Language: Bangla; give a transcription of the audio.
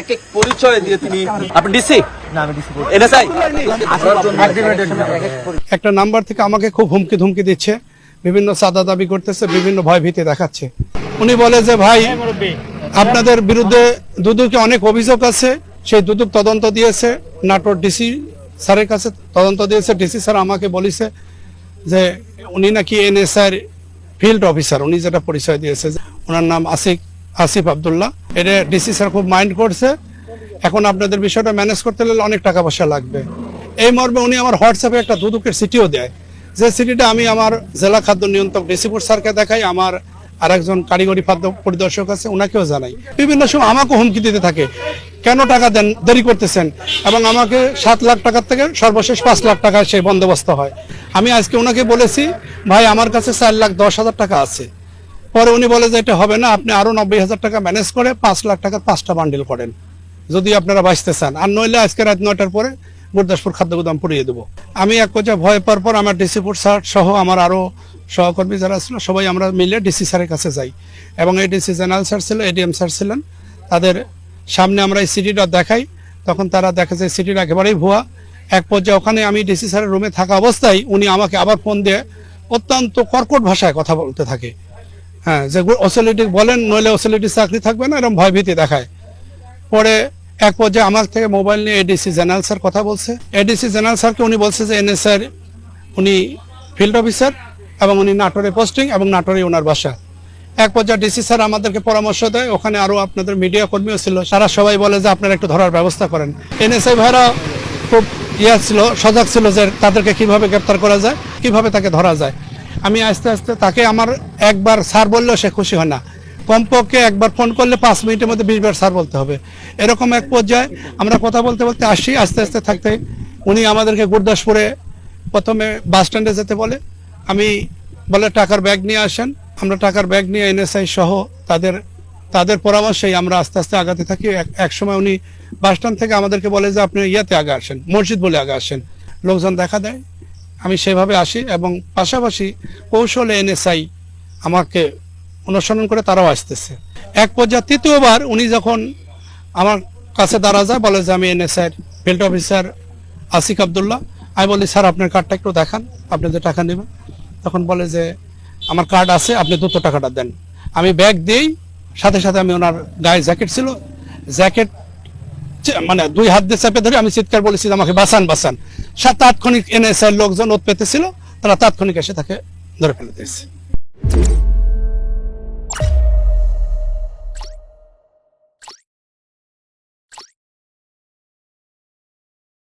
এক এক পরিচয় দিয়ে তিনি আপনি ডিসি একটা নাম্বার থেকে আমাকে খুব হুমকি ধুমকি দিচ্ছে বিভিন্ন সাদা দাবি করতেছে বিভিন্ন ভয় ভীতি দেখাচ্ছে। উনি বলে যে ভাই আপনাদের বিরুদ্ধে দুদুকে অনেক অভিযোগ আছে সেই দুদুক তদন্ত দিয়েছে নাটোর ডিসি স্যারের কাছে তদন্ত দিয়েছে ডিসি স্যার আমাকে বলেছে যে উনি নাকি এনএসআর ফিল্ড অফিসার উনি যেটা পরিচয় দিয়েছে ওনার নাম আসিফ আসিফ আবদুল্লাহ। এটা ডিসি স্যার খুব মাইন্ড করছে। এখন আপনাদের বিষয়টা ম্যানেজ করতে গেলে অনেক টাকা পয়সা লাগবে। এই মর্মে উনি আমার হোয়াটসঅ্যাপে একটা দুদুকের সিটিও দেয়। যে সিটিটা আমি আমার জেলা খাদ্য নিয়ন্ত্রক ডিসিপুর স্যারকে দেখাই, আমার আরেকজন কারিগরি খাদ্য পরিদর্শক আছে ওনাকেও জানাই। বিভিন্ন সময় আমাকে হুমকি দিতে থাকে, কেন টাকা দেন, দেরি করতেছেন? এবং আমাকে সাত লাখ টাকার থেকে সর্বশেষ পাঁচ লাখ টাকা সেই বন্দোবস্ত হয়। আমি আজকে ওনাকে বলেছি, ভাই, আমার কাছে চার লাখ দশ হাজার টাকা আছে। পরে উনি বলে যে এটা হবে না, আপনি আরও নব্বই হাজার টাকা ম্যানেজ করে পাঁচ লাখ টাকার পাঁচটা বান্ডিল করেন। যদি আপনারা বাঁচতে চান। আর নইলে আজকে রাত নয়টার পরে গুরদাসপুর খাদ্য গুদাম পুড়িয়ে দেবো। আমি এক পর্যায়ে ভয় পাওয়ার পর আমার ডিসিপুর স্যার সহ আমার আরও সহকর্মী যারা ছিল, সবাই আমরা মিলে ডিসি স্যারের কাছে যাই। এবং এই ডিসি জেনারেল স্যার ছিল এডিএম স্যার ছিলেন। তাদের সামনে আমরা এই সিটিটা দেখাই। তখন তারা দেখে যে সিটিটা একেবারেই ভুয়া। এক পর্যায়ে ওখানে আমি ডিসি স্যারের রুমে থাকা অবস্থায় উনি আমাকে আবার ফোন দিয়ে অত্যন্ত কর্কট ভাষায় কথা বলতে থাকে। হ্যাঁ যে অসিলিটি বলেন, নইলে অসিলিটি চাকরি থাকবে না এরকম ভয়ভীতি দেখায়। পরে এক পর্যায়ে আমার থেকে মোবাইল নিয়ে এডিসি জেনারেল স্যার কথা বলছে। এডিসি জেনারেল স্যারকে উনি বলছে যে এনএসআর উনি ফিল্ড অফিসার এবং উনি নাটোরে পোস্টিং এবং নাটোরে ওনার বাসা। এক পর্যায়ে ডিসি স্যার আমাদেরকে পরামর্শ দেয়। ওখানে আরও আপনাদের মিডিয়া কর্মীও ছিল। তারা সবাই বলে যে, আপনারা একটু ধরার ব্যবস্থা করেন। এনএসআই ভাইরা খুব ইয়া ছিল, সজাগ ছিল যে, তাদেরকে কীভাবে গ্রেপ্তার করা যায়, কীভাবে তাকে ধরা যায়। আমি আস্তে আস্তে তাকে আমার একবার স্যার বললেও সে খুশি হয় না। কমপক্ষে একবার ফোন করলে পাঁচ মিনিটের মধ্যে বিশবার স্যার বলতে হবে। এরকম এক পর্যায়ে আমরা কথা বলতে বলতে আসি, আস্তে আস্তে থাকতে উনি আমাদেরকে গুরদাসপুরে প্রথমে বাস স্ট্যান্ডে যেতে বলে, আমি বলে টাকার ব্যাগ নিয়ে আসেন। আমরা টাকার ব্যাগ নিয়ে এনএসআই সহ তাদের তাদের পরামর্শেই আমরা আস্তে আস্তে আগাতে থাকি। এক- সময় উনি বাস স্ট্যান্ড থেকে আমাদেরকে বলে যে আপনি ইয়াতে আগে আসেন, মসজিদ বলে আগে আসেন। লোকজন দেখা দেয়। আমি সেভাবে আসি এবং পাশাপাশি কৌশলে এনএসআই আমাকে অনুসরণ করে তারাও আসতেছে। এক পর্যায়ে তৃতীয়বার উনি যখন আমার কাছে দাঁড়া যায়, বলে যে আমি NSI field officer Asik Abdullah. আমি বলি, স্যার, আপনার কার্ডটা একটু দেখান, আপনি যে টাকা নেবেন। তখন বলে যে, আমার কার্ড আছে, আপনি দ্রুত টাকাটা দেন। আমি ব্যাগ দিই, সাথে সাথে আমি ওনার গায়ে জ্যাকেট ছিল। জ্যাকেট মানে দুই হাত দিয়ে চেপে ধরে আমি চিৎকার বলেছি আমাকে বাঁচান বাঁচান। সাত তাৎক্ষণিক এনএসআই লোকজন ওত পেতেছিল তারা তাৎক্ষণিক এসে তাকে ধরে ফেলে দিয়েছে।